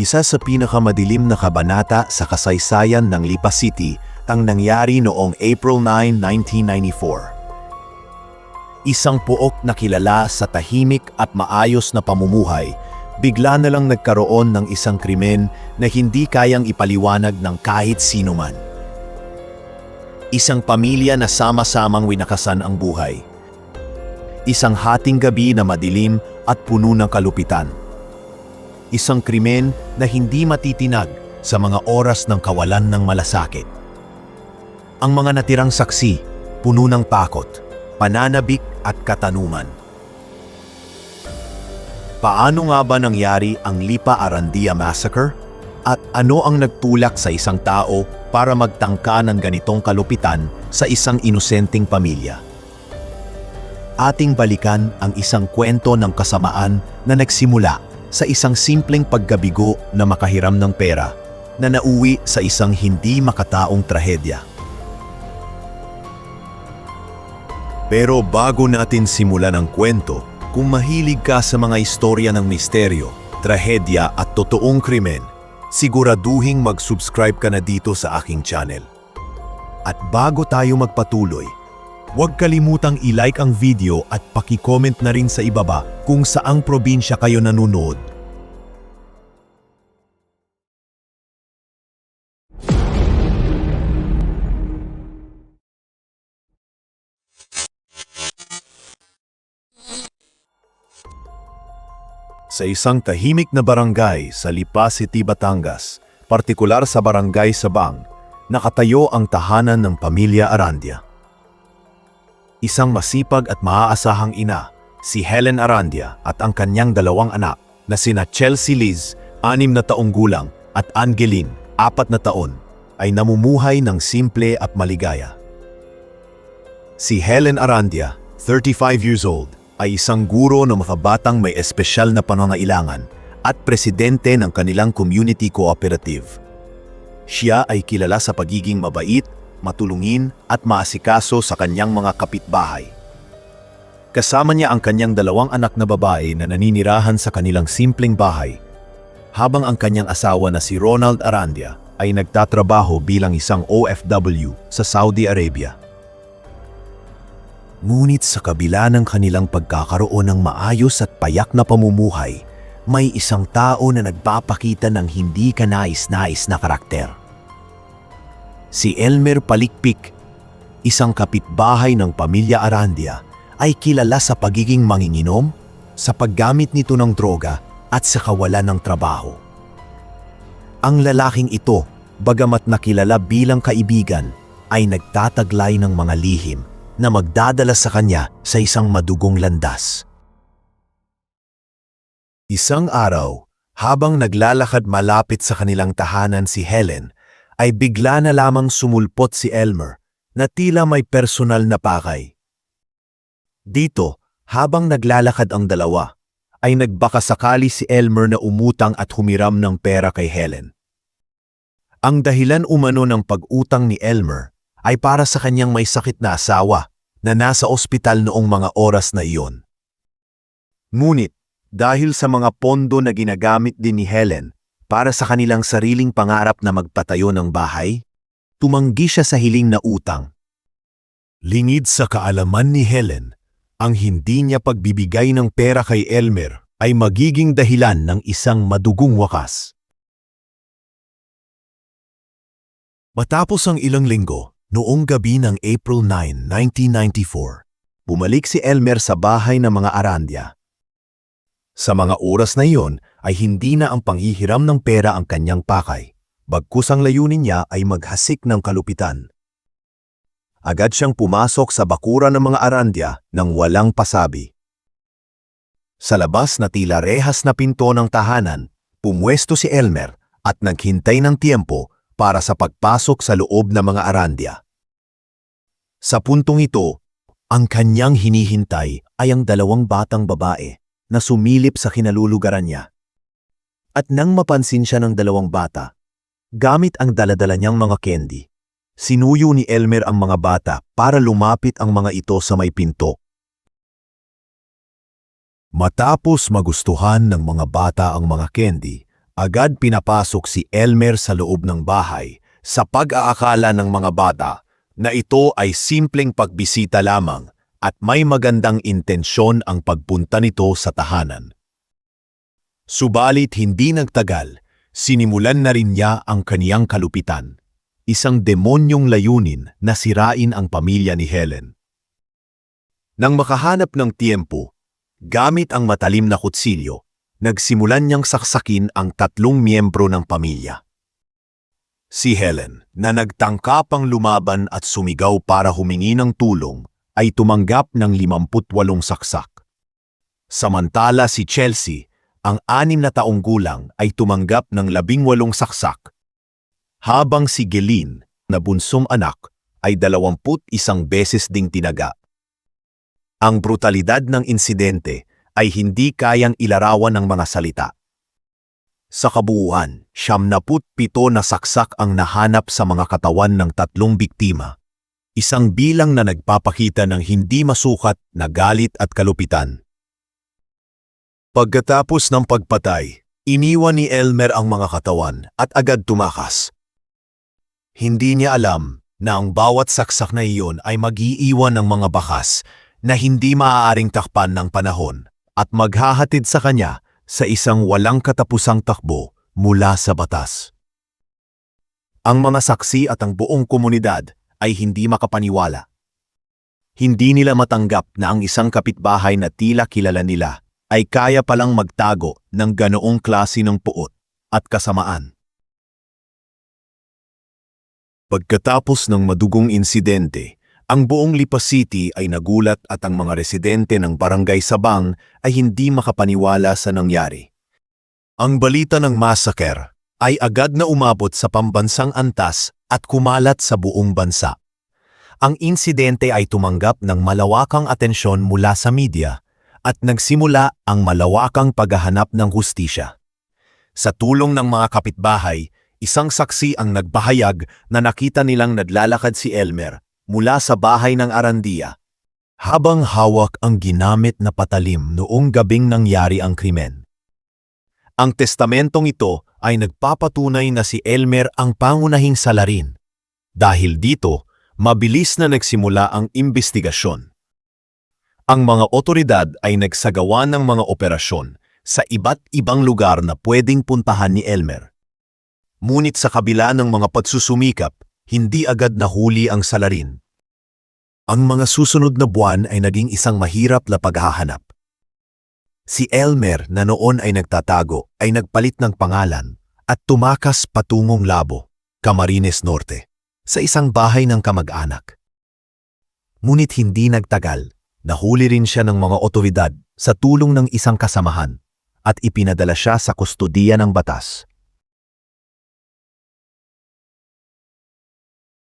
Isa sa pinakamadilim na kabanata sa kasaysayan ng Lipa City ang nangyari noong April 9, 1994. Isang puok na kilala sa tahimik at maayos na pamumuhay, bigla na lang nagkaroon ng isang krimen na hindi kayang ipaliwanag ng kahit sino man. Isang pamilya na sama-samang winakasan ang buhay. Isang hating gabi na madilim at puno ng kalupitan. Isang krimen na hindi matitinag sa mga oras ng kawalan ng malasakit. Ang mga natirang saksi, puno ng takot, pananabik at katanungan. Paano nga ba nangyari ang Lipa Arandia Massacre? At ano ang nagtulak sa isang tao para magtangka ng ganitong kalupitan sa isang inosenteng pamilya? Ating balikan ang isang kwento ng kasamaan na nagsimula sa isang simpleng paggabigo na makahiram ng pera na nauwi sa isang hindi makataong trahedya. Pero bago natin simulan ang kwento, kung mahilig ka sa mga istorya ng misteryo, trahedya at totoong krimen, siguraduhing mag-subscribe ka na dito sa aking channel. At bago tayo magpatuloy, huwag kalimutang i-like ang video at paki-comment na rin sa ibaba kung saang probinsya kayo nanonood. Sa isang tahimik na barangay sa Lipa City, Batangas, partikular sa barangay Sabang, nakatayo ang tahanan ng pamilya Arandia. Isang masipag at maaasahang ina, si Helen Arandia at ang kanyang dalawang anak na sina Chelsea Liz, anim na taong gulang, at Angeline, apat na taon, ay namumuhay ng simple at maligaya. Si Helen Arandia, 35 years old, ay isang guro ng mga batang may espesyal na pangangailangan at presidente ng kanilang community cooperative. Siya ay kilala sa pagiging mabait, matulungin at maasikaso sa kanyang mga kapitbahay. Kasama niya ang kanyang dalawang anak na babae na naninirahan sa kanilang simpleng bahay, habang ang kanyang asawa na si Ronald Arandia ay nagtatrabaho bilang isang OFW sa Saudi Arabia. Ngunit sa kabila ng kanilang pagkakaroon ng maayos at payak na pamumuhay, may isang tao na nagpapakita ng hindi kanais-nais na karakter. Si Elmer Palikpik, isang kapitbahay ng pamilya Arandia, ay kilala sa pagiging manginginom, sa paggamit nito ng droga at sa kawalan ng trabaho. Ang lalaking ito, bagamat nakilala bilang kaibigan, ay nagtataglay ng mga lihim na magdadala sa kanya sa isang madugong landas. Isang araw, habang naglalakad malapit sa kanilang tahanan si Helen, ay bigla na lamang sumulpot si Elmer na tila may personal na pakay. Dito, habang naglalakad ang dalawa, ay nagbakasakali si Elmer na umutang at humiram ng pera kay Helen. Ang dahilan umano ng pag-utang ni Elmer ay para sa kanyang may sakit na asawa na nasa ospital noong mga oras na iyon. Ngunit, dahil sa mga pondo na ginagamit din ni Helen para sa kanilang sariling pangarap na magpatayo ng bahay, tumanggi siya sa hiling na utang. Lingid sa kaalaman ni Helen, ang hindi niya pagbibigay ng pera kay Elmer ay magiging dahilan ng isang madugong wakas. Matapos ang ilang linggo, noong gabi ng April 9, 1994, bumalik si Elmer sa bahay ng mga Arandia. Sa mga oras na iyon ay hindi na ang panghihiram ng pera ang kanyang pakay, bagkus ang layunin niya ay maghasik ng kalupitan. Agad siyang pumasok sa bakura ng mga Arandia nang walang pasabi. Sa labas na tila rehas na pinto ng tahanan, pumwesto si Elmer at naghintay ng tiempo para sa pagpasok sa loob ng mga Arandia. Sa puntong ito, ang kanyang hinihintay ay ang dalawang batang babae na sumilip sa kinalulugaran niya. At nang mapansin siya ng dalawang bata, gamit ang daladala niyang mga candy, sinuyo ni Elmer ang mga bata para lumapit ang mga ito sa may pinto. Matapos magustuhan ng mga bata ang mga candy, agad pinapasok si Elmer sa loob ng bahay sa pag-aakala ng mga bata na ito ay simpleng pagbisita lamang at may magandang intensyon ang pagpunta nito sa tahanan. Subalit hindi nagtagal, sinimulan na rin niya ang kaniyang kalupitan, isang demonyong layunin na sirain ang pamilya ni Helen. Nang makahanap ng tiempo, gamit ang matalim na kutsilyo, nagsimulan niyang saksakin ang tatlong miyembro ng pamilya. Si Helen, na nagtangkapang lumaban at sumigaw para humingi ng tulong, ay tumanggap ng 58 saksak. Samantala si Chelsea, ang anim na taong gulang ay tumanggap ng 18 saksak. Habang si Gelin, na bunsong anak, ay 21 beses ding tinaga. Ang brutalidad ng insidente ay hindi kayang ilarawan ng mga salita. Sa kabuuan, siyam naput pito na saksak ang nahanap sa mga katawan ng tatlong biktima. Isang bilang na nagpapakita ng hindi masukat na galit at kalupitan. Pagkatapos ng pagpatay, iniwan ni Elmer ang mga katawan at agad tumakas. Hindi niya alam na ang bawat saksak na iyon ay mag-iiwan ng mga bakas na hindi maaaring takpan ng panahon at maghahatid sa kanya sa isang walang katapusang takbo mula sa batas. Ang mga saksi at ang buong komunidad ay hindi makapaniwala. Hindi nila matanggap na ang isang kapitbahay na tila kilala nila ay kaya palang magtago ng ganoong klase ng puot at kasamaan. Pagkatapos ng madugong insidente, ang buong Lipa City ay nagulat at ang mga residente ng barangay Sabang ay hindi makapaniwala sa nangyari. Ang balita ng massacre ay agad na umabot sa pambansang antas at kumalat sa buong bansa. Ang insidente ay tumanggap ng malawakang atensyon mula sa media at nagsimula ang malawakang paghahanap ng hustisya. Sa tulong ng mga kapitbahay, isang saksi ang nagbahayag na nakita nilang naglalakad si Elmer mula sa bahay ng Arandia. Habang hawak ang ginamit na patalim noong gabing nangyari ang krimen. Ang testamentong ito ay nagpapatunay na si Elmer ang pangunahing salarin. Dahil dito, mabilis na nagsimula ang investigasyon. Ang mga otoridad ay nagsagawa ng mga operasyon sa iba't ibang lugar na pwedeng puntahan ni Elmer. Ngunit sa kabila ng mga pagsusumikap, hindi agad nahuli ang salarin. Ang mga susunod na buwan ay naging isang mahirap na paghahanap. Si Elmer na noon ay nagtatago ay nagpalit ng pangalan at tumakas patungong Labo, Camarines Norte, sa isang bahay ng kamag-anak. Ngunit hindi nagtagal, nahuli rin siya ng mga otoridad sa tulong ng isang kasamahan at ipinadala siya sa kustodiya ng batas.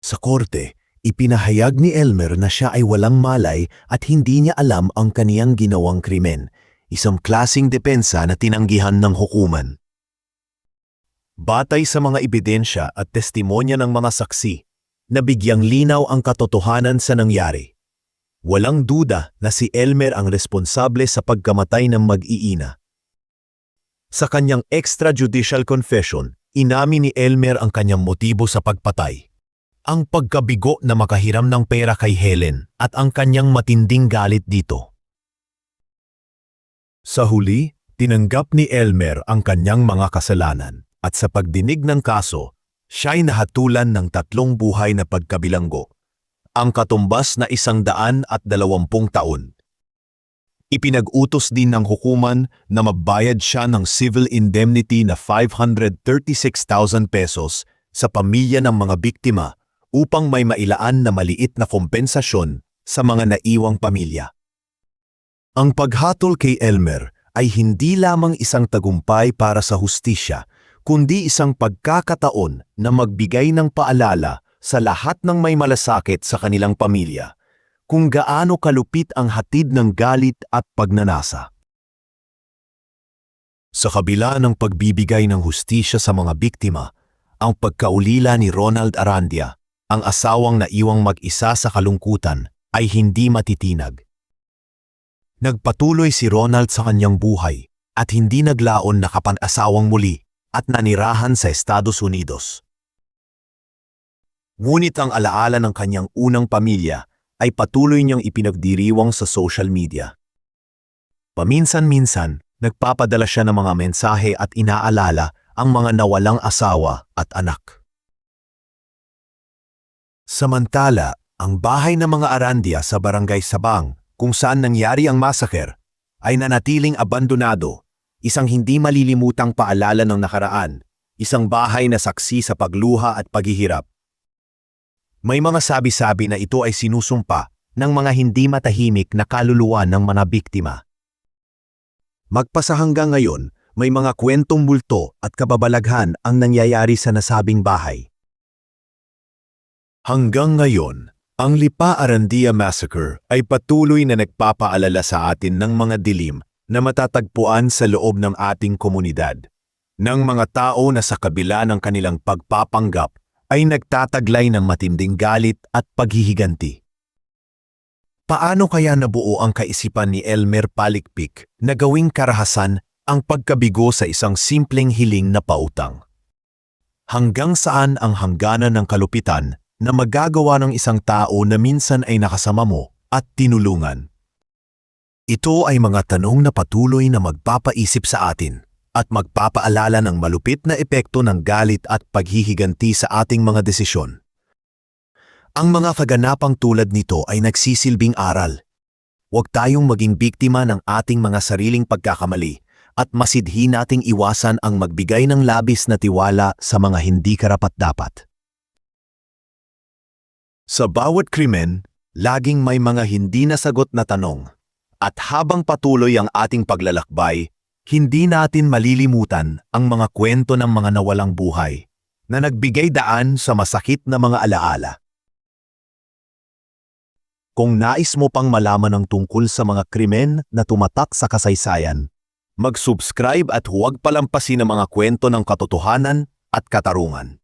Sa korte, ipinahayag ni Elmer na siya ay walang malay at hindi niya alam ang kaniyang ginawang krimen, isang klasing depensa na tinanggihan ng hukuman. Batay sa mga ebidensya at testimonya ng mga saksi, nabigyang linaw ang katotohanan sa nangyari. Walang duda na si Elmer ang responsable sa pagkamatay ng mag-iina. Sa kanyang extrajudicial confession, inamin ni Elmer ang kanyang motibo sa pagpatay ang pagkabigo na makahiram ng pera kay Helen at ang kanyang matinding galit dito. Sa huli, tinanggap ni Elmer ang kanyang mga kasalanan at sa pagdinig ng kaso, siya'y nahatulan ng tatlong buhay na pagkabilanggo, ang katumbas na isang daan at dalawampung taon. Ipinag-utos din ng hukuman na mabayad siya ng civil indemnity na 536,000 pesos sa pamilya ng mga biktima upang may mailaan na maliit na kompensasyon sa mga naiwang pamilya. Ang paghatol kay Elmer ay hindi lamang isang tagumpay para sa hustisya, kundi isang pagkakataon na magbigay ng paalala sa lahat ng may malasakit sa kanilang pamilya kung gaano kalupit ang hatid ng galit at pagnanasa. Sa kabila ng pagbibigay ng hustisya sa mga biktima, ang pagkaulila ni Ronald Arandia ang asawang naiwang mag-isa sa kalungkutan ay hindi matitinag. Nagpatuloy si Ronald sa kanyang buhay at hindi naglaon na kapan-asawang muli at nanirahan sa Estados Unidos. Ngunit ang alaala ng kanyang unang pamilya ay patuloy niyang ipinagdiriwang sa social media. Paminsan-minsan, nagpapadala siya ng mga mensahe at inaalala ang mga nawalang asawa at anak. Samantala, ang bahay ng mga Arandia sa Barangay Sabang, kung saan nangyari ang massacre, ay nanatiling abandonado, isang hindi malilimutang paalala ng nakaraan, isang bahay na saksi sa pagluha at paghihirap. May mga sabi-sabi na ito ay sinusumpa ng mga hindi matahimik na kaluluwa ng mga biktima. Magpasa hanggang ngayon, may mga kwentong bulto at kababalaghan ang nangyayari sa nasabing bahay. Hanggang ngayon, ang Lipa Arandia Massacre ay patuloy na nagpapaalala sa atin ng mga dilim na matatagpuan sa loob ng ating komunidad. Ng mga tao na sa kabila ng kanilang pagpapanggap ay nagtataglay ng matinding galit at paghihiganti. Paano kaya nabuo ang kaisipan ni Elmer Palikpik na gawing karahasan ang pagkabigo sa isang simpleng hiling na pautang? Hanggang saan ang hangganan ng kalupitan na magagawa ng isang tao na minsan ay nakasama mo at tinulungan? Ito ay mga tanong na patuloy na magpapaisip sa atin at magpapaalala ng malupit na epekto ng galit at paghihiganti sa ating mga desisyon. Ang mga kaganapang tulad nito ay nagsisilbing aral. Huwag tayong maging biktima ng ating mga sariling pagkakamali at masidhi nating iwasan ang magbigay ng labis na tiwala sa mga hindi karapat-dapat. Sa bawat krimen, laging may mga hindi nasagot na tanong. At habang patuloy ang ating paglalakbay, hindi natin malilimutan ang mga kwento ng mga nawalang buhay na nagbigay daan sa masakit na mga alaala. Kung nais mo pang malaman ang tungkol sa mga krimen na tumatak sa kasaysayan, mag-subscribe at huwag palampasin ang mga kwento ng katotohanan at katarungan.